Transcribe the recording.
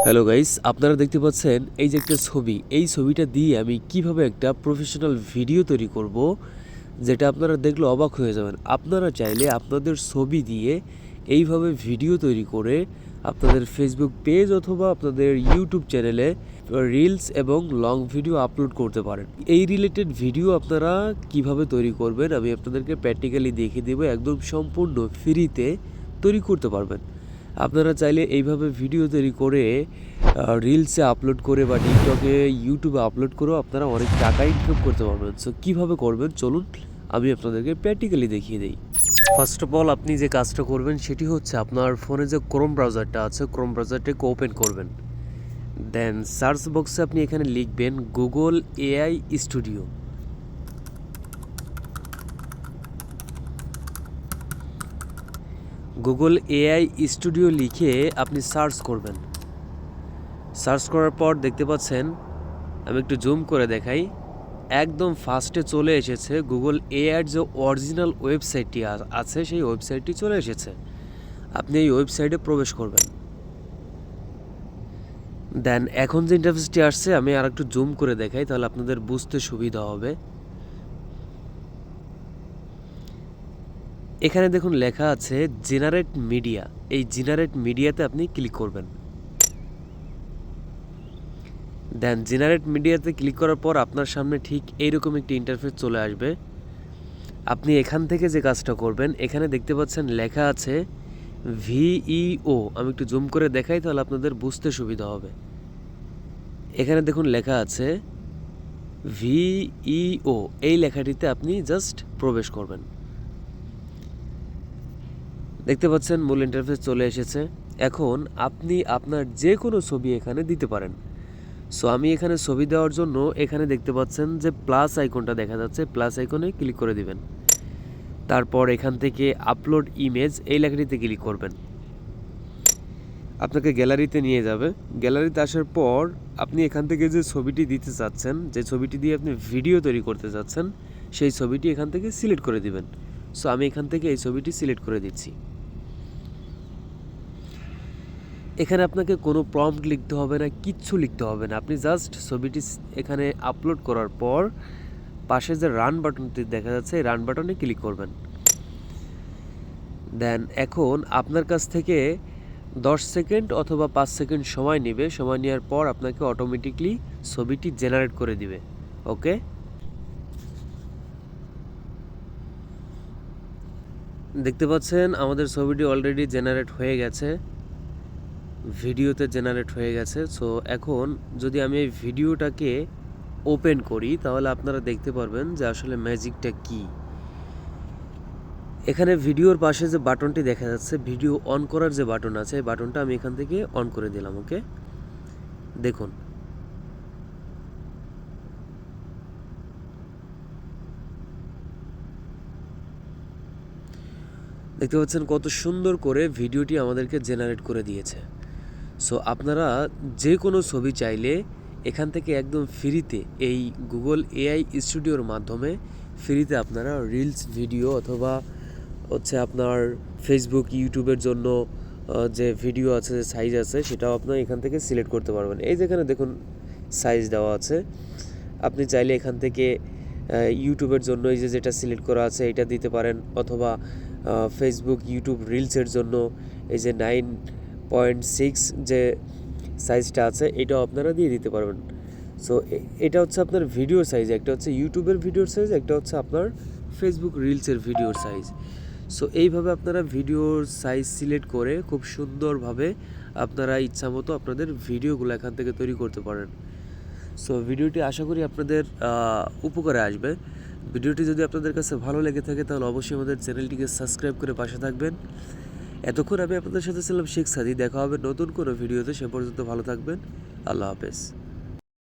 Hello guys আপনারা দেখতে পাচ্ছেন এই যে একটা ছবি। এই ছবিটা দিয়ে আমি কীভাবে একটা প্রফেশনাল ভিডিও তৈরি করব, যেটা আপনারা দেখলে অবাক হয়ে যাবেন। আপনারা চাইলে আপনাদের ছবি দিয়ে এইভাবে ভিডিও তৈরি করে আপনাদের ফেসবুক পেজ অথবা আপনাদের ইউটিউব চ্যানেলে রিলস এবং লং ভিডিও আপলোড করতে পারেন। এই রিলেটেড ভিডিও আপনারা কীভাবে তৈরি করবেন, আমি আপনাদেরকে প্র্যাকটিক্যালি দেখিয়ে দেবো। একদম সম্পূর্ণ ফ্রিতে তৈরি করতে পারবেন। আপনারা চাইলে এইভাবে ভিডিও তৈরি করে রিলসে আপলোড করে বা টিকটকে ইউটিউবে আপলোড করেও আপনারা অনেক টাকা ইনকাম করতে পারবেন। সো কীভাবে করবেন? চলুন, আমি আপনাদেরকে প্র্যাকটিক্যালি দেখিয়ে দিই। ফার্স্ট অফ অল আপনি যে কাজটা করবেন, সেটি হচ্ছে আপনার ফোনে যে ক্রোম ব্রাউজারটা আছে ক্রোম ব্রাউজারটাকে ওপেন করবেন। দেন সার্চ বক্সে আপনি এখানে লিখবেন Google AI studio Google AI studio লিখে আপনি সার্চ করবেন। সার্চ করার পর দেখতে পাচ্ছেন, আমি একটু জুম করে দেখাই, একদম ফার্স্টে চলে এসেছে গুগল এআইয়ের যে অরিজিনাল ওয়েবসাইটটি আছে, সেই ওয়েবসাইটটি চলে এসেছে। আপনি এই ওয়েবসাইটে প্রবেশ করবেন। দেন এখন যে ইন্টারফেসটি আসছে, আমি আর একটু জুম করে দেখাই, তাহলে আপনাদের বুঝতে সুবিধা হবে। এখানে দেখুন লেখা আছে জেনারেট মিডিয়া। এই জেনারেট মিডিয়াতে আপনি ক্লিক করবেন। দেন জেনারেট মিডিয়াতে ক্লিক করার পর আপনার সামনে ঠিক এইরকম একটি ইন্টারফেস চলে আসবে। আপনি এখান থেকে যে কাজটা করবেন, এখানে দেখতে পাচ্ছেন লেখা আছে ভিইও। আমি একটু জুম করে দেখাই তাহলে আপনাদের বুঝতে সুবিধা হবে। এখানে দেখুন লেখা আছে ভিইও। এই লেখাটিতে আপনি জাস্ট প্রবেশ করবেন। দেখতে পাচ্ছেন মূল ইন্টারফেস চলে এসেছে। এখন আপনি আপনার যে কোনো ছবি এখানে দিতে পারেন। সো আমি এখানে ছবি দেওয়ার জন্য এখানে দেখতে পাচ্ছেন যে প্লাস আইকনটা দেখা যাচ্ছে। প্লাস আইকনে ক্লিক করে দিবেন। তারপর এখান থেকে আপলোড ইমেজ এই লেখাটিতে ক্লিক করবেন। আপনাকে গ্যালারিতে নিয়ে যাবে। গ্যালারিতে আসার পর আপনি এখান থেকে যে ছবিটি দিতে চাচ্ছেন, যে ছবিটি দিয়ে আপনি ভিডিও তৈরি করতে চাচ্ছেন, সেই ছবিটি এখান থেকে সিলেক্ট করে দিবেন। সো আমি এখান থেকে এই ছবিটি সিলেক্ট করে দিচ্ছি। এখানে আপনাকে কোনো প্রম্পট লিখতে হবে না, কিচ্ছু লিখতে হবে না। আপনি জাস্ট ছবিটি এখানে আপলোড করার পর পাশে যে রান বাটনটি দেখা যাচ্ছে, এই রান বাটনে ক্লিক করবেন। দেন এখন আপনার কাছ থেকে দশ সেকেন্ড অথবা পাঁচ সেকেন্ড সময় নেবে। সময় নেওয়ার পর আপনাকে অটোমেটিকলি ছবিটি জেনারেট করে দিবে। ওকে দেখতে পাচ্ছেন, আমাদের ছবিটি অলরেডি জেনারেট হয়ে গেছে। ভিডিওতে জেনারেট হয়ে গেছে। সো এখন যদি আমি এই ভিডিওটাকে ওপেন করি, তাহলে আপনারা দেখতে পারবেন যে আসলে ম্যাজিকটা কি। এখানে ভিডিওর পাশে যে বাটনটি দেখা যাচ্ছে ভিডিও অন করার যে বাটন আছে, এই বাটনটা আমি এখান থেকে অন করে দিলাম ওকে দেখুন। দেখতে পাচ্ছেন কত সুন্দর করে ভিডিওটি আমাদেরকে জেনারেট করে দিয়েছে। সো আপনারা যে কোনো ছবি চাইলে এখান থেকে একদম ফ্রিতে এই গুগল এআই স্টুডিওর মাধ্যমে ফ্রিতে আপনারা রিলস ভিডিও অথবা হচ্ছে আপনার ফেসবুক ইউটিউবের জন্য যে ভিডিও আছে, যে সাইজ আছে, সেটাও আপনার এখান থেকে সিলেক্ট করতে পারবেন। এই যেখানে দেখুন সাইজ দেওয়া আছে। আপনি চাইলে এখান থেকে ইউটিউবের জন্য এই যে যেটা সিলেক্ট করা আছে, এটা দিতে পারেন। অথবা ফেসবুক ইউটিউব রিলসের জন্য এই যে নাইন পয়েন্ট সিক্স যে সাইজটা আছে, এটাও আপনারা দিয়ে দিতে পারবেন। সো এটা হচ্ছে আপনার ভিডিও সাইজ একটা হচ্ছে ইউটিউবের ভিডিওর সাইজ একটা হচ্ছে আপনার ফেসবুক রিলসের ভিডিওর সাইজ সো এইভাবে আপনারা ভিডিওর সাইজ সিলেক্ট করে খুব সুন্দরভাবে আপনারা ইচ্ছামতো আপনাদের ভিডিওগুলো এখান থেকে তৈরি করতে পারেন। সো ভিডিওটি আশা করি আপনাদের উপকারে আসবে। ভিডিওটি যদি আপনাদের কাছে ভালো লেগে থাকে, তাহলে অবশ্যই আমাদের চ্যানেলটিকে সাবস্ক্রাইব করে পাশে থাকবেন। এতক্ষণ আমি আপনাদের সাথে ছিলাম শেখ সাদি। দেখা হবে নতুন কোনো ভিডিওতে। সে পর্যন্ত ভালো থাকবেন। আল্লাহ হাফেজ।